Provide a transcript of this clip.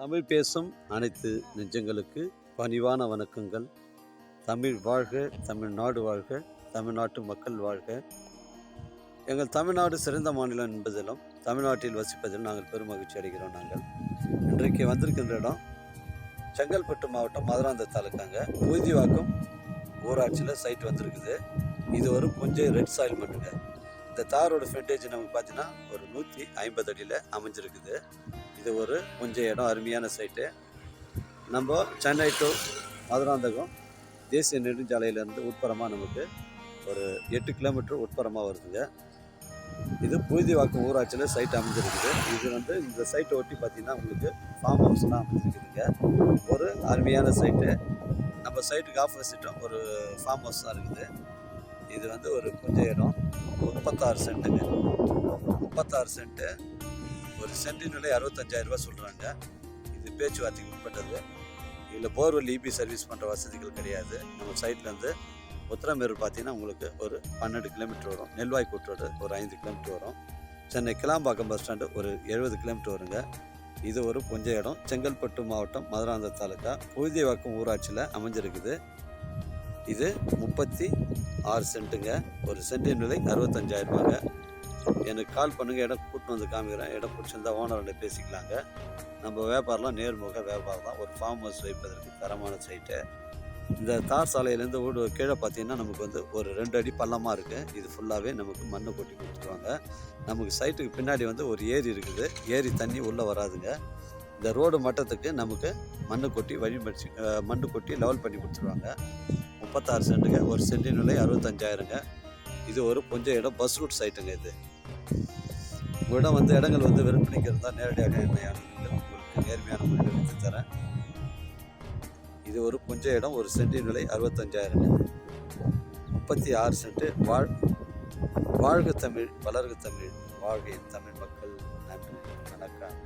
தமிழ் பேசும் அனைத்து நெஞ்சங்களுக்கு பணிவான வணக்கங்கள். தமிழ் வாழ்க தமிழ்நாடு வாழ்க தமிழ்நாட்டு மக்கள் வாழ்க. எங்கள் தமிழ்நாடு சிறந்த மாநிலம் என்பதிலும் தமிழ்நாட்டில் வசிப்பதிலும் நாங்கள் பெருமகிழ்ச்சி அடைகிறோம் நாங்கள். இன்றைக்கு வந்திருக்கின்ற இடம் செங்கல்பட்டு மாவட்டம் மதுராந்த தாலுக்காங்க. ஊதிவாக்கம் ஊராட்சியில் சைட் வந்திருக்குது. இது ஒரு கொஞ்சம் ரெட் சாயில் மண்ணுங்க. இந்த தாரோட ஃப்ரண்டேஜ் நமக்கு பார்த்தீங்கன்னா ஒரு நூற்றி ஐம்பது அடியில் அமைஞ்சிருக்குது. இது ஒரு கொஞ்சம் இடம் அருமையான சைட்டு நம்ம சென்னை டு மதுராந்தகம் தேசிய நெடுஞ்சாலையிலேருந்து உட்புறமாக நமக்கு ஒரு எட்டு கிலோமீட்டர் உட்புறமாக வருதுங்க. இது புழுதிவாக்கம் ஊராட்சியில் சைட் அமைஞ்சிருக்குது. இது வந்து இந்த சைட்டை ஒட்டி பார்த்திங்கன்னா உங்களுக்கு ஃபார்ம் ஹவுஸ்லாம் அமைஞ்சிருக்குதுங்க. ஒரு அருமையான சைட்டு நம்ம சைட்டுக்கு ஆப்போசிட்டும் ஒரு ஃபார்ம் ஹவுஸ் தான் இருக்குது. இது வந்து ஒரு கொஞ்சம் இடம். முப்பத்தாறு சென்ட்டுங்க. முப்பத்தாறு சென்ட்டு. ஒரு சென்டின் விலை அறுபத்தஞ்சாயிரம் ரூபா சொல்கிறாங்க இது பேச்சுவார்த்தைக்கு உட்பட்டது. இதில் போர்வெல் இபி சர்வீஸ் பண்ணுற வசதிகள் கிடையாது. நம்ம சைட்லேருந்து உத்தரமேரூர் பார்த்தீங்கன்னா உங்களுக்கு ஒரு பன்னெண்டு கிலோமீட்டர் வரும். நெல்வாய் கூட்டோடு ஒரு ஐந்து கிலோமீட்டர் வரும். சென்னை கிளாம்பாக்கம் பஸ் ஸ்டாண்டு ஒரு எழுபது கிலோமீட்டர் வருங்க. இது ஒரு கொஞ்ச இடம். செங்கல்பட்டு மாவட்டம் மதுராந்த தாலுக்கா புழுதிவாக்கம் ஊராட்சியில் அமைஞ்சிருக்குது. இது முப்பத்தி ஆறு சென்ட்டுங்க. ஒரு சென்ட்டின் விலை அறுபத்தஞ்சாயிரம் ரூபாங்க எனக்கு கால் பண்ணுங்கள் இடம் கூட்டின்னு வந்து காமிக்கிறேன். இடம் பிடிச்சிருந்தா ஓனர்கிட்ட பேசிக்கலாங்க. நம்ம வியாபாரம்லாம் நேர்முக வியாபாரம் தான். ஒரு ஃபார்ம் ஹவுஸ் வைப்பதற்கு தரமான சைட்டு இந்த தார் சாலையிலேருந்து ஓடு கீழே பார்த்தீங்கன்னா நமக்கு வந்து ஒரு ரெண்டு அடி பள்ளமாக இருக்குது இது ஃபுல்லாகவே நமக்கு மண்ணை கொட்டி கொடுத்துருவாங்க. நமக்கு சைட்டுக்கு பின்னாடி வந்து ஒரு ஏரி இருக்குது. ஏரி தண்ணி உள்ளே வராதுங்க. இந்த ரோடு மட்டத்துக்கு நமக்கு மண்ணு கொட்டி வழிமடிச்சு அஹ், மண்ணு கொட்டி லெவல் பண்ணி கொடுத்துருவாங்க. முப்பத்தாறு சென்ட்டுங்க ஒரு சென்டின் விலை அறுபத்தஞ்சாயிரங்க. இது ஒரு கொஞ்சம் இடம் பஸ் ரூட் சைட்டுங்க இது. உங்களிடம் வந்து இடங்கள் வந்து விற்பனைக்கு இருந்தால் நேரடியாக உங்களுக்கு நேர்மையான முறையில் எடுத்து தரேன். இது ஒரு கொஞ்சம் இடம் ஒரு சென்டின் விலை அறுபத்தஞ்சாயிரங்க. முப்பத்தி ஆறு சென்ட்டு வாழ் வாழ்க தமிழ் வளர்க தமிழ் வாழ்கை தமிழ் மக்கள் நன்றி வணக்கம்.